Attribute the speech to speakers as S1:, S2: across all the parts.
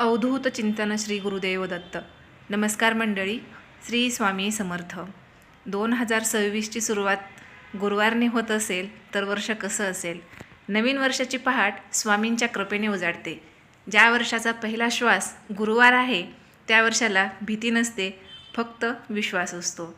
S1: अवधूत चिंतन श्री गुरुदेव दत्त. नमस्कार मंडळी श्री स्वामी समर्थ. दोन हजार सव्वीसची सुरुवात गुरुवारने होत असेल तर वर्ष कसं असेल? नवीन वर्षाची पहाट स्वामींच्या कृपेने उजाडते. ज्या वर्षाचा पहिला श्वास गुरुवार आहे त्या वर्षाला भीती नसते फक्त विश्वास असतो.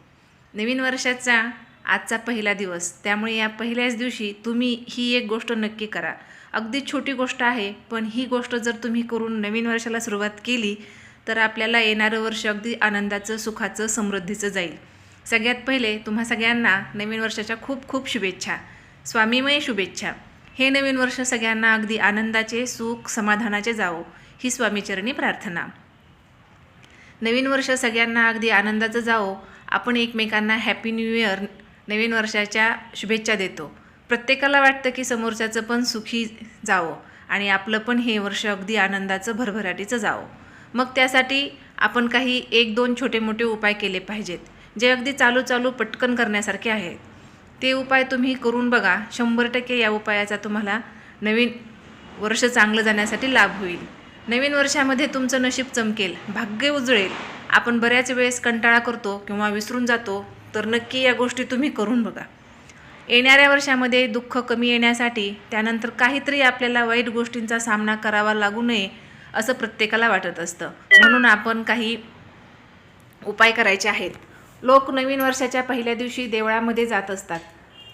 S1: नवीन वर्षाचा आजचा पहिला दिवस त्यामुळे या पहिल्याच दिवशी तुम्ही ही एक गोष्ट नक्की करा. अगदी छोटी गोष्ट आहे पण ही गोष्ट जर तुम्ही करून नवीन वर्षाला सुरुवात केली तर आपल्याला येणारं वर्ष अगदी आनंदाचं सुखाचं समृद्धीचं जाईल. सगळ्यात पहिले तुम्हा सगळ्यांना नवीन वर्षाच्या खूप खूप शुभेच्छा. स्वामीमय शुभेच्छा. हे नवीन वर्ष सगळ्यांना अगदी आनंदाचे सुख समाधानाचे जावो. ही स्वामीचरणी प्रार्थना. नवीन वर्ष सगळ्यांना अगदी आनंदाचं जावो. आपण एकमेकांना हॅपी न्यू इयर नवीन वर्षाच्या शुभेच्छा देतो. प्रत्येकाला वाटतं की समोरच्याचं पण सुखी जावं आणि आपलं पण हे वर्ष अगदी आनंदाचं भरभराटीचं जावं. मग त्यासाठी आपण काही एक दोन छोटे मोठे उपाय केले पाहिजेत जे अगदी चालू चालू पटकन करण्यासारखे आहेत. ते उपाय तुम्ही करून बघा. शंभर टक्के या उपायाचा तुम्हाला नवीन वर्ष चांगलं जाण्यासाठी लाभ होईल. नवीन वर्षामध्ये तुमचं नशीब चमकेल भाग्य उजळेल. आपण बऱ्याच वेळेस कंटाळा करतो किंवा विसरून जातो तर नक्की या गोष्टी तुम्ही करून बघा. येणाऱ्या वर्षामध्ये दुःख कमी येण्यासाठी त्यानंतर काहीतरी आपल्याला वाईट गोष्टींचा सामना करावा लागू नये असं प्रत्येकाला वाटत असतं. म्हणून आपण काही उपाय करायचे आहेत. लोक नवीन वर्षाच्या पहिल्या दिवशी देवळामध्ये जात असतात.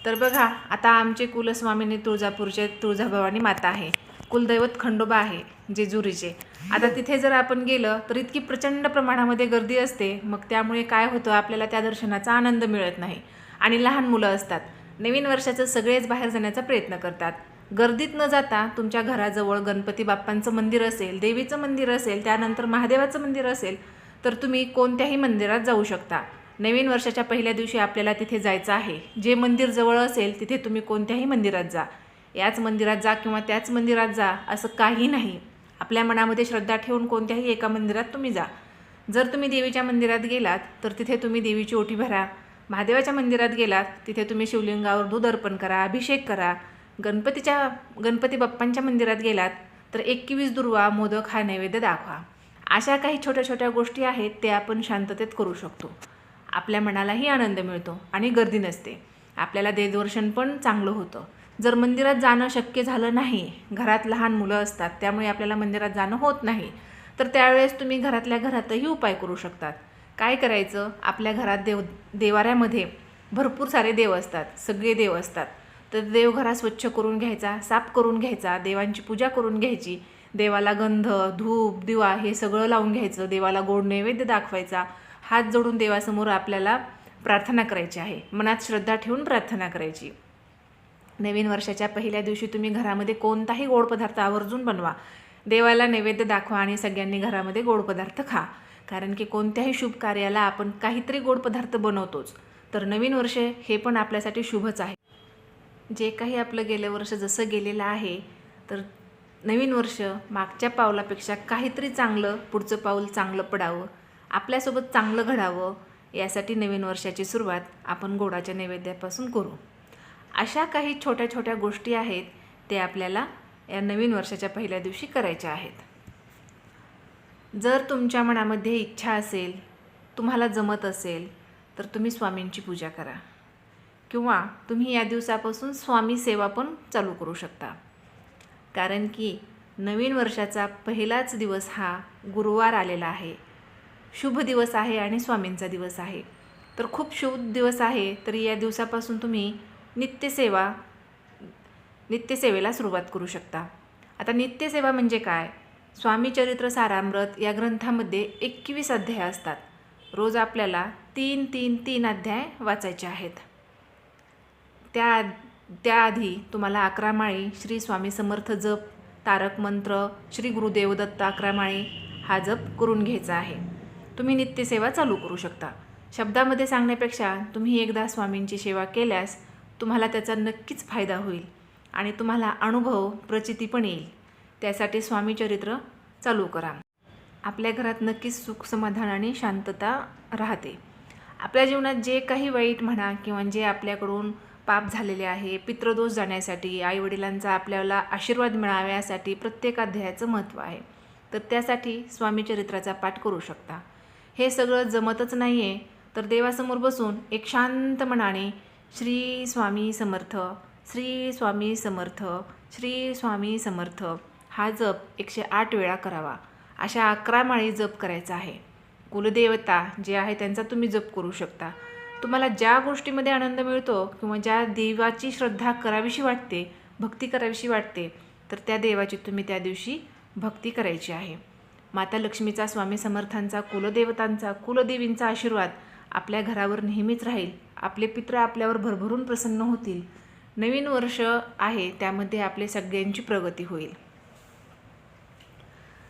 S1: तर बघा आता आमचे कुलस्वामिनी तुळजापूरचे तुळजाभवानी माता आहे. कुलदैवत खंडोबा आहे जेजुरीचे. आता तिथे जर आपण गेलं तर इतकी प्रचंड प्रमाणामध्ये गर्दी असते. मग त्यामुळे काय होतं? आपल्याला त्या दर्शनाचा आनंद मिळत नाही. आणि लहान मुलं असतात. नवीन वर्षाचं सगळेच बाहेर जाण्याचा प्रयत्न करतात. गर्दीत न जाता तुमच्या घराजवळ गणपती बाप्पांचं मंदिर असेल देवीचं मंदिर असेल त्यानंतर महादेवाचं मंदिर असेल तर तुम्ही कोणत्याही मंदिरात जाऊ शकता. नवीन वर्षाच्या पहिल्या दिवशी आपल्याला तिथे जायचं आहे. जे मंदिर जवळ असेल तिथे तुम्ही कोणत्याही मंदिरात जा. याच मंदिरात जा किंवा त्याच मंदिरात जा असं काही नाही. आपल्या मनामध्ये श्रद्धा ठेवून कोणत्याही एका मंदिरात तुम्ही जा. जर तुम्ही देवीच्या मंदिरात गेलात तर तिथे तुम्ही देवीची ओटी भरा. महादेवाच्या मंदिरात गेलात तिथे तुम्ही शिवलिंगावर दूध अर्पण करा अभिषेक करा. गणपतीच्या गणपती बाप्पांच्या मंदिरात गेलात तर एकवीस दुर्वा मोदक हा नैवेद्य दाखवा. अशा काही छोट्या छोट्या गोष्टी आहेत ते आपण शांततेत करू शकतो. आपल्या मनालाही आनंद मिळतो आणि गर्दी नसते. आपल्याला देवदर्शन पण चांगलं होतं. जर मंदिरात जाणं शक्य झालं नाही घरात लहान मुलं असतात त्यामुळे आपल्याला मंदिरात जाणं होत नाही तर त्यावेळेस तुम्ही घरातल्या घरातही उपाय करू शकतात. काय करायचं? आपल्या घरात देव देवाऱ्यामध्ये भरपूर सारे देव असतात. सगळे देव असतात. तर देवघरा स्वच्छ करून घ्यायचा साफ करून घ्यायचा देवांची पूजा करून घ्यायची. देवाला गंध धूप दिवा हे सगळं लावून घ्यायचं. देवाला गोड नैवेद्य दाखवायचा. हात जोडून देवासमोर आपल्याला प्रार्थना करायची आहे. मनात श्रद्धा ठेवून प्रार्थना करायची. नवीन वर्षाच्या पहिल्या दिवशी तुम्ही घरामध्ये कोणताही गोड पदार्थ आवर्जून बनवा. देवाला नैवेद्य दाखवा आणि सगळ्यांनी घरामध्ये गोड पदार्थ खा. कारण की कोणत्याही शुभ कार्याला आपण काहीतरी गोड पदार्थ बनवतोच. तर नवीन वर्ष हे पण आपल्यासाठी शुभच आहे. जे काही आपलं गेलं वर्ष जसं गेलेलं आहे तर नवीन वर्ष मागच्या पावलापेक्षा काहीतरी चांगलं पुढचं पाऊल चांगलं पडावं आपल्यासोबत चांगलं घडावं यासाठी नवीन वर्षाची सुरुवात आपण गोडाच्या नैवेद्यापासून करू. अशा काही छोट्या छोट्या गोष्टी आहेत ते आपल्याला या नवीन वर्षाच्या पहिल्या दिवशी करायच्या आहेत. जर तुमच्या मनामध्ये इच्छा असेल तुम्हाला जमत असेल तर तुम्ही स्वामींची पूजा करा. किंवा तुम्ही या दिवसापासून स्वामी सेवा पण चालू करू शकता. कारण की नवीन वर्षाचा पहिलाच दिवस हा गुरुवार आलेला आहे. शुभ दिवस आहे आणि स्वामींचा दिवस आहे. तर खूप शुभ दिवस आहे तरी या दिवसापासून तुम्ही नित्यसेवा नित्यसेवेला सुरुवात करू शकता. आता नित्यसेवा म्हणजे काय? स्वामी चरित्र सारामृत या ग्रंथामध्ये एकवीस अध्याय असतात. रोज आपल्याला तीन तीन तीन अध्याय वाचायचे आहेत. त्या त्याआधी तुम्हाला अकरामाळी श्री स्वामी समर्थ जप तारक मंत्र श्री गुरुदेव दत्त हा जप करून घ्यायचा आहे. तुम्ही नित्यसेवा चालू करू शकता. शब्दामध्ये सांगण्यापेक्षा तुम्ही एकदा स्वामींची सेवा केल्यास तुम्हाला त्याचा नक्कीच फायदा होईल आणि तुम्हाला अनुभव प्रचिती पण येईल. त्यासाठी स्वामीचरित्र चालू करा. आपल्या घरात नक्कीच सुख समाधान आणि शांतता राहते. आपल्या जीवनात जे काही वाईट म्हणा किंवा जे आपल्याकडून पाप झालेले आहे पितृदोष जाण्यासाठी आईवडिलांचा आपल्याला आशीर्वाद मिळाव्यासाठी प्रत्येक अध्यायाचं महत्त्व आहे. तर त्यासाठी स्वामी चरित्राचा पाठ करू शकता. हे सगळं जमतच नाही आहे तर देवासमोर बसून एक शांत मनाने श्री स्वामी समर्थ श्री स्वामी समर्थ श्री स्वामी समर्थ हा जप एकशे आठ वेळा करावा. अशा अकरा माळी जप करायचा आहे. कुलदेवता जे आहे त्यांचा तुम्ही जप करू शकता. तुम्हाला ज्या गोष्टीमध्ये आनंद मिळतो किंवा ज्या देवाची श्रद्धा करावीशी वाटते भक्ती करावीशी वाटते तर त्या देवाची तुम्ही त्या दिवशी भक्ती करायची आहे. माता लक्ष्मीचा स्वामी समर्थांचा कुलदेवतांचा कुलदेवींचा आशीर्वाद आपल्या घरावर नेहमीच राहील. आपले पित्र आपल्यावर भरभरून प्रसन्न होतील. नवीन वर्ष आहे त्यामध्ये आपले सगळ्यांची प्रगती होईल.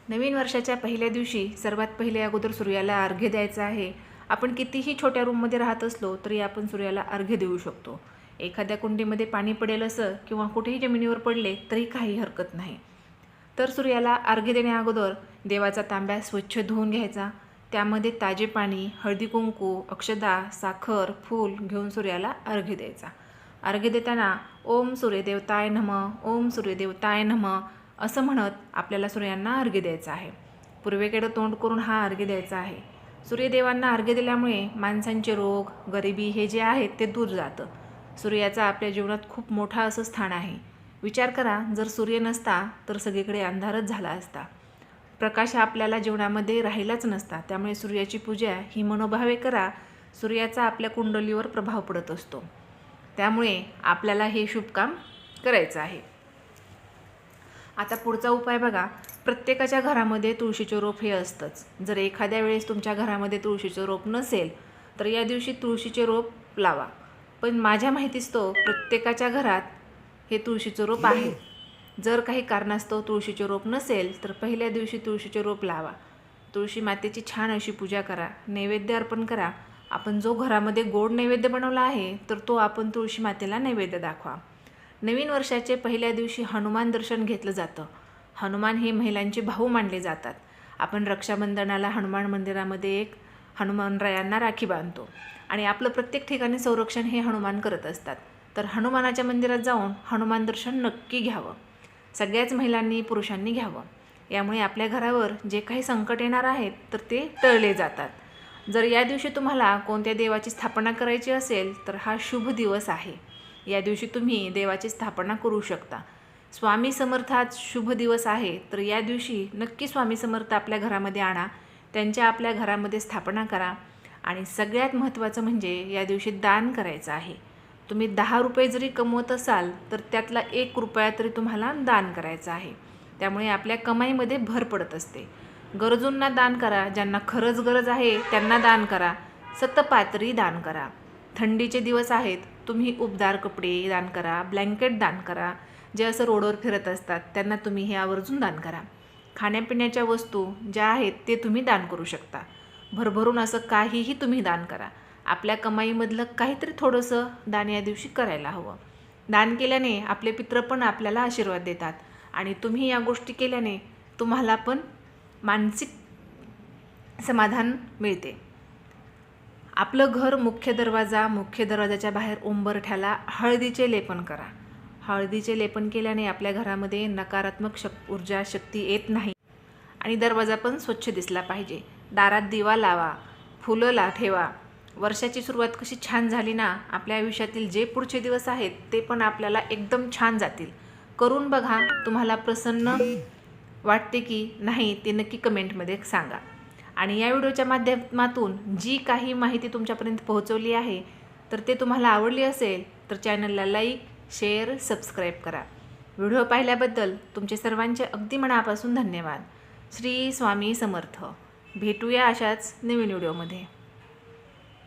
S1: नवीन वर्षाच्या पहिल्या दिवशी सर्वात पहिले अगोदर सूर्याला अर्घ्य द्यायचा आहे. आपण कितीही छोट्या रूममध्ये राहत असलो तरी आपण सूर्याला अर्घ्य देऊ शकतो. एखाद्या कुंडीमध्ये पाणी पडेल असं किंवा कुठेही जमिनीवर पडले तरी काही हरकत नाही. तर सूर्याला अर्घ्य देण्याअगोदर देवाचा तांब्या स्वच्छ धुवून घ्यायचा. त्यामध्ये ताजे पाणी हळदी कुंकू अक्षदा साखर फूल घेऊन सूर्याला अर्घ्य द्यायचा. अर्घ्य देताना ओम सूर्यदेवताय नम ओम सूर्यदेवताय नम असं म्हणत आपल्याला सूर्यांना अर्घ्य द्यायचं आहे. पूर्वेकडं तोंड करून हा अर्घ्य द्यायचा आहे. सूर्यदेवांना अर्घ्य दिल्यामुळे माणसांचे रोग गरिबी हे जे आहेत ते दूर जातं. सूर्याचा आपल्या जीवनात खूप मोठा असं स्थान आहे. विचार करा जर सूर्य नसता तर सगळीकडे अंधारच झाला असता. प्रकाश हा आपल्याला जीवनामध्ये राहिलाच नसता त्यामुळे सूर्याची पूजा ही मनोभावे करा. सूर्याचा आपल्या कुंडलीवर प्रभाव पडत असतो. त्यामुळे आपल्याला हे शुभकाम करायचं आहे. आता पुढचा उपाय बघा. प्रत्येकाच्या घरामध्ये तुळशीचे रोप हे असतंच. जर एखाद्या वेळेस तुमच्या घरामध्ये तुळशीचं रोप नसेल तर या दिवशी तुळशीचे रोप लावा. पण माझ्या माहितीच तो प्रत्येकाच्या घरात हे तुळशीचं रोप आहे. जर काही कारणास्तव तुळशीचे रोप नसेल तर पहिल्या दिवशी तुळशीचे रोप लावा. तुळशी मातेची छान अशी पूजा करा. नैवेद्य अर्पण करा. आपण जो घरामध्ये गोड नैवेद्य बनवला आहे तर तो आपण तुळशी मातेला नैवेद्य दाखवा. नवीन वर्षाचे पहिल्या दिवशी हनुमान दर्शन घेतलं जातं. हनुमान हे महिलांचे भाऊ मानले जातात. आपण रक्षाबंधनाला हनुमान मंदिरामध्ये एक हनुमानरायांना राखी बांधतो. आणि आपलं प्रत्येक ठिकाणी संरक्षण हे हनुमान करत असतात. तर हनुमानाच्या मंदिरात जाऊन हनुमान दर्शन नक्की घ्यावं. सगळ्याच महिलांनी पुरुषांनी घ्यावं. यामुळे आपल्या घरावर जे काही संकट येणार आहेत तर ते टळले जातात. जर या दिवशी तुम्हाला कोणत्या देवाची स्थापना करायची असेल तर हा शुभ दिवस आहे. या दिवशी तुम्ही देवाची स्थापना करू शकता. स्वामी समर्थ आज शुभ दिवस आहे तर या दिवशी नक्की स्वामी समर्थ आपल्या घरामध्ये आणा त्यांच्या आपल्या घरामध्ये स्थापना करा आणि सगळ्यात महत्त्वाचं म्हणजे या दिवशी दान करायचं आहे. तुम्ही दहा रुपये जरी कमवत असाल तर त्यातला एक रुपया तरी तुम्हाला दान करायचं आहे. त्यामुळे आपल्या कमाईमध्ये भर पडत असते. गरजूंना दान करा ज्यांना खरंच गरज आहे त्यांना दान करा सतपात्री दान करा. थंडीचे दिवस आहेत तुम्ही उबदार कपडे दान करा ब्लँकेट दान करा जे असं रोडवर फिरत असतात त्यांना तुम्ही हे आवर्जून दान करा. खाण्यापिण्याच्या वस्तू ज्या आहेत ते तुम्ही दान करू शकता. भरभरून असं काहीही तुम्ही दान करा. आपल्या कमाईमधलं काहीतरी थोडंसं दान या दिवशी करायला हवं. दान केल्याने आपले पित्र पण आपल्याला आशीर्वाद देतात. आणि तुम्ही या गोष्टी केल्याने तुम्हाला पण मानसिक समाधान मिळते. आपलं घर मुख्य दरवाजा मुख्य दरवाजाच्या बाहेर उंबरठ्याला हळदीचे लेपन करा. हळदीचे लेपन केल्याने आपल्या घरामध्ये नकारात्मक शक ऊर्जा शक्ती येत नाही. आणि दरवाजा पण स्वच्छ दिसला पाहिजे. दारात दिवा लावा फुलं ला ठेवा. वर्षाची सुरुवात कशी छान झाली ना आपल्या आयुष्यातील जे पुढचे दिवस आहेत ते पण आपल्याला एकदम छान जातील. करून बघा तुम्हाला प्रसन्न वाटते की नाही ते नक्की कमेंटमध्ये सांगा. आणि या व्हिडिओच्या माध्यमातून जी काही माहिती तुमच्यापर्यंत पोहोचवली आहे तर ते तुम्हाला आवडली असेल तर चॅनलला लाईक शेअर सबस्क्राईब करा. व्हिडिओ पाहिल्याबद्दल तुमचे सर्वांचे अगदी मनापासून धन्यवाद. श्री स्वामी समर्थ. भेटूया अशाच नवीन व्हिडिओमध्ये.